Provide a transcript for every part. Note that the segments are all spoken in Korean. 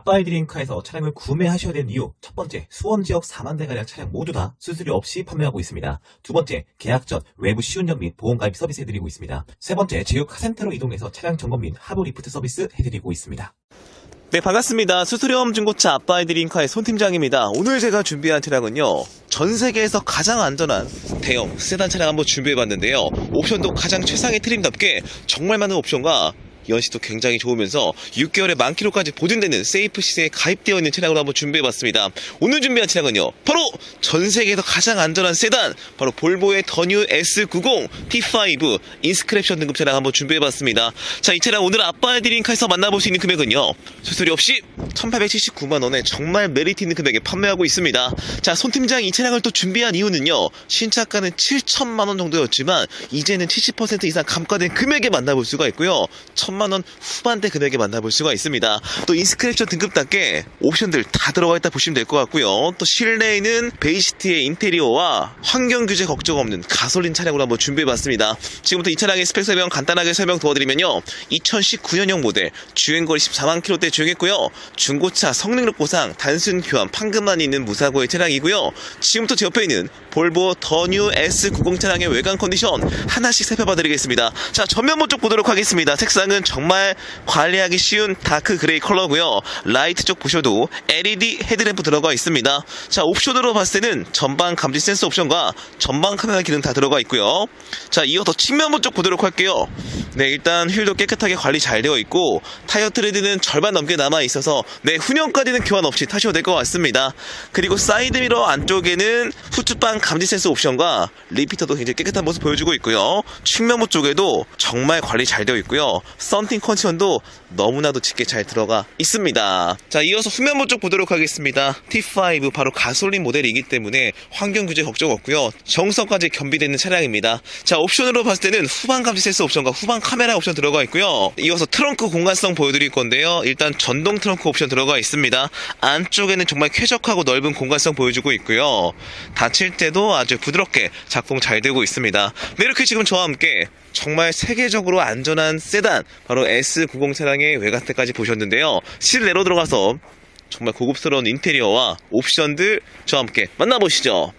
아빠의 드림카에서 차량을 구매하셔야 되는 이유 첫 번째 수원 지역 4만 대가량 차량 모두 다 수수료 없이 판매하고 있습니다. 두 번째 계약 전 외부 시운전 및 보험 가입 서비스 해드리고 있습니다. 세 번째 제휴 카센터로 이동해서 차량 점검 및 하부 리프트 서비스 해드리고 있습니다. 네, 반갑습니다. 수수료험 중고차 아빠의 드림카의 손 팀장입니다. 오늘 제가 준비한 차량은요. 전 세계에서 가장 안전한 대형 세단 차량 한번 준비해봤는데요. 옵션도 가장 최상의 트림답게 정말 많은 옵션과 연식도 굉장히 좋으면서 6개월에 만 킬로까지 보증되는 세이프 시세에 가입되어 있는 차량으로 한번 준비해봤습니다. 오늘 준비한 차량은요. 바로 전 세계에서 가장 안전한 세단, 바로 볼보의 더뉴 S90 T5 인스크랩션 등급 차량 한번 준비해봤습니다. 자, 이 차량 오늘 아빠의 드림카에서 만나볼 수 있는 금액은요. 수수료 없이 1879만 원에 정말 메리트 있는 금액에 판매하고 있습니다. 자, 손 팀장이 이 차량을 또 준비한 이유는요. 신차가는 7천만 원 정도였지만 이제는 70% 이상 감가된 금액에 만나볼 수가 있고요. 천만 원 후반대 금액에 만나볼 수가 있습니다. 또 인스크랩션 등급답게 옵션들 다 들어가 있다 보시면 될 것 같고요. 또 실내에는 베이시트의 인테리어와 환경 규제 걱정 없는 가솔린 차량으로 한번 준비해봤습니다. 지금부터 이 차량의 스펙 설명 간단하게 설명 도와드리면요. 2019년형 모델 주행거리 14만 킬로대 주행했고요. 중고차 성능력 보상 단순 교환 판금만 있는 무사고의 차량이고요. 지금부터 제 옆에 있는 볼보 더뉴 S90 차량의 외관 컨디션 하나씩 살펴봐드리겠습니다. 자 전면부 쪽 보도록 하겠습니다. 색상은 정말 관리하기 쉬운 다크 그레이 컬러고요. 라이트 쪽 보셔도 LED 헤드램프 들어가 있습니다. 자 옵션으로 봤을 때는 전방 감지 센서 옵션과 전방 카메라 기능 다 들어가 있고요. 자 이어서 측면부 쪽 보도록 할게요. 네 일단 휠도 깨끗하게 관리 잘 되어 있고 타이어 트레드는 절반 넘게 남아 있어서 네 후년까지는 교환 없이 타셔도 될 것 같습니다. 그리고 사이드 미러 안쪽에는 후측방 감지 센서 옵션과 리피터도 굉장히 깨끗한 모습 보여주고 있고요. 측면부 쪽에도 정말 관리 잘 되어 있고요. 썬팅 컨디션도 너무나도 짙게 잘 들어가 있습니다. 자 이어서 후면부 쪽 보도록 하겠습니다. T5 바로 가솔린 모델이기 때문에 환경 규제 걱정 없고요. 정성까지 겸비되는 차량입니다. 자 옵션으로 봤을 때는 후방 감지 센서 옵션과 후방 카메라 옵션 들어가 있고요. 이어서 트렁크 공간성 보여드릴 건데요. 일단 전동 트렁크 옵션 들어가 있습니다. 안쪽에는 정말 쾌적하고 넓은 공간성 보여주고 있고요. 닫힐 때도 아주 부드럽게 작동 잘 되고 있습니다. 네, 이렇게 지금 저와 함께 정말 세계적으로 안전한 세단 바로 S90 차량 의 외관태까지 보셨는데요. 실내로 들어가서 정말 고급스러운 인테리어와 옵션들 저와 함께 만나보시죠.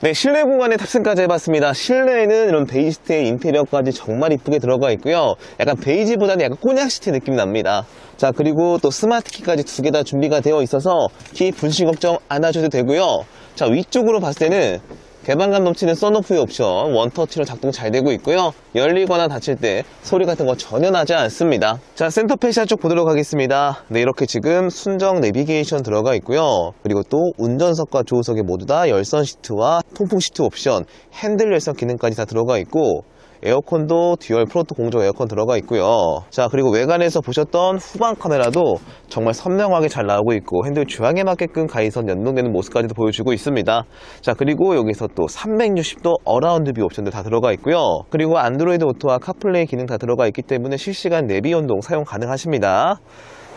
네, 실내 공간에 탑승까지 해봤습니다. 실내에는 이런 베이지트의 인테리어까지 정말 이쁘게 들어가 있고요. 약간 베이지보다는 약간 꼬냑 시트 느낌 납니다. 자, 그리고 또 스마트 키까지 두 개 다 준비가 되어 있어서 키 분실 걱정 안 하셔도 되고요. 자, 위쪽으로 봤을 때는 개방감 넘치는 썬오프의 옵션 원터치로 작동 잘 되고 있고요. 열리거나 닫힐 때 소리 같은 거 전혀 나지 않습니다. 자 센터 페시아 쪽 보도록 하겠습니다. 네 이렇게 지금 순정 내비게이션 들어가 있고요. 그리고 또 운전석과 조수석에 모두 다 열선 시트와 통풍 시트 옵션 핸들 열선 기능까지 다 들어가 있고 에어컨도 듀얼 프로토 공조 에어컨 들어가 있고요. 자, 그리고 외관에서 보셨던 후방 카메라도 정말 선명하게 잘 나오고 있고 핸들 주황에 맞게끔 가이선 연동되는 모습까지도 보여주고 있습니다. 자, 그리고 여기서 또 360도 어라운드 뷰 옵션들 다 들어가 있고요. 그리고 안드로이드 오토와 카플레이 기능 다 들어가 있기 때문에 실시간 내비 연동 사용 가능하십니다.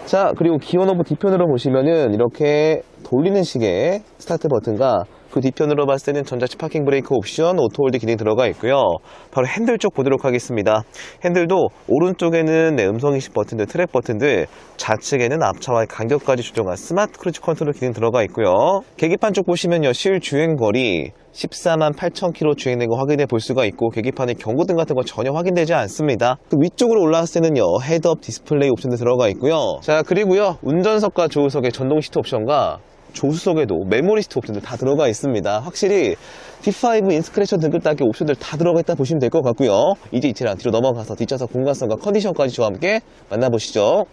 자, 그리고 기어 오브 뒤편으로 보시면은 이렇게 돌리는 식의 스타트 버튼과 그 뒤편으로 봤을 때는 전자식 파킹 브레이크 옵션, 오토홀드 기능이 들어가 있고요. 바로 핸들 쪽 보도록 하겠습니다. 핸들도 오른쪽에는 네, 음성인식 버튼들, 트랙 버튼들, 좌측에는 앞차와의 간격까지 조정한 스마트 크루즈 컨트롤 기능 들어가 있고요. 계기판 쪽 보시면요. 실 주행 거리 14만 8천 킬로 주행된 거 확인해 볼 수가 있고 계기판의 경고등 같은 거 전혀 확인되지 않습니다. 그 위쪽으로 올라왔을 때는요 헤드업 디스플레이 옵션도 들어가 있고요. 자 그리고요 운전석과 조수석의 전동 시트 옵션과 조수석에도 메모리 시트 옵션들 다 들어가 있습니다. 확실히 T5 인스크레션 등급답게 옵션들 다 들어가 있다 보시면 될 것 같고요. 이제 이 차량 뒤로 넘어가서 뒷좌석 공간성과 컨디션까지 저와 함께 만나보시죠.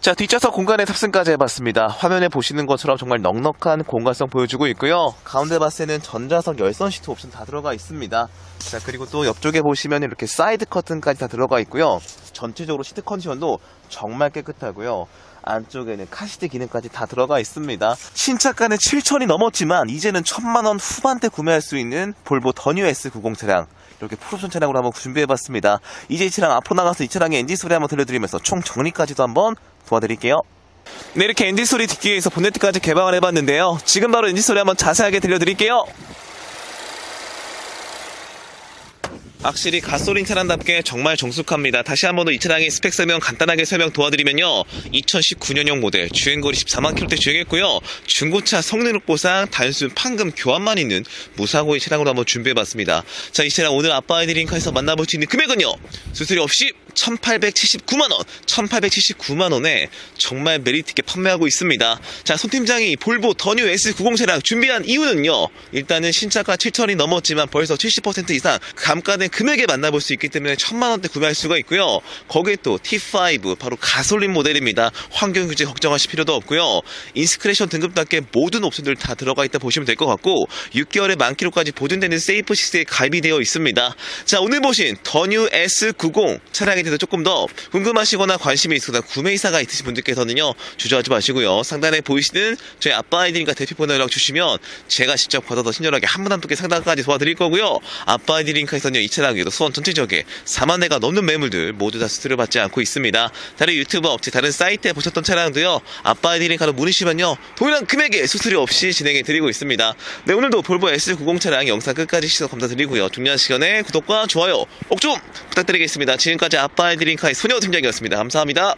자, 뒷좌석 공간에 탑승까지 해봤습니다. 화면에 보시는 것처럼 정말 넉넉한 공간성 보여주고 있고요. 가운데 봤을 때는 전좌석 열선 시트 옵션 다 들어가 있습니다. 자, 그리고 또 옆쪽에 보시면 이렇게 사이드 커튼까지 다 들어가 있고요. 전체적으로 시트 컨디션도 정말 깨끗하고요. 안쪽에는 카시트 기능까지 다 들어가 있습니다. 신차가는 7천이 넘었지만 이제는 천만 원 후반대 구매할 수 있는 볼보 더뉴 S90 차량 이렇게 풀옵션 차량으로 한번 준비해봤습니다. 이제 이 차량 앞으로 나가서 이 차량의 엔진 소리 한번 들려드리면서 총 정리까지도 한번 도와드릴게요. 네, 이렇게 엔진 소리 듣기 위해서 본네트까지 개방을 해봤는데요. 지금 바로 엔진 소리 한번 자세하게 들려드릴게요. 확실히 가솔린 차량답게 정말 정숙합니다. 다시 한 번 더 이 차량의 스펙 설명 간단하게 설명 도와드리면요. 2019년형 모델 주행거리 14만 킬로대 주행했고요. 중고차 성능 보상 단순 판금 교환만 있는 무사고의 차량으로 한번 준비해봤습니다. 자, 이 차량 오늘 아빠 아이들 링카에서 만나볼 수 있는 금액은요. 수수료 없이 1879만원, 1879만원에 정말 메리트 있게 판매하고 있습니다. 자, 손 팀장이 볼보 더뉴 S90 차량 준비한 이유는요. 일단은 신차가 7천이 넘었지만 벌써 70% 이상 감가된 금액에 만나볼 수 있기 때문에 천만원대 구매할 수가 있고요. 거기에 또 T5, 바로 가솔린 모델입니다. 환경 규제 걱정하실 필요도 없고요. 인스크레이션 등급답게 모든 옵션들 다 들어가 있다 보시면 될 것 같고 6개월의 만기로까지 보증되는 세이프 시스에 가입이 되어 있습니다. 자, 오늘 보신 더뉴 S90 차량 에 대해서 조금 더 궁금하시거나 관심이 있거나 구매 의사가 있으신 분들께서는요 주저하지 마시고요. 상단에 보이시는 저희 아빠 아이들과 대표번호 연락 주시면 제가 직접 받아서 친절하게 한 분 한 분께 상담까지 도와드릴 거고요. 아빠 아이들 링크에서는요 이 차량에도 수원 전체 지역에 4만 대가 넘는 매물들 모두 다 수수료 받지 않고 있습니다. 다른 유튜브 업체 다른 사이트에 보셨던 차량도요 아빠 아이들 링크로 물으시면요 동일한 금액에 수수료 없이 진행해 드리고 있습니다. 네 오늘도 볼보 S90 차량 영상 끝까지 시청 감사드리고요. 중요한 시간에 구독과 좋아요 꼭 좀 부탁드리겠습니다. 지금까지 아빠 아이들 링크의 소녀 팀장이었습니다. 감사합니다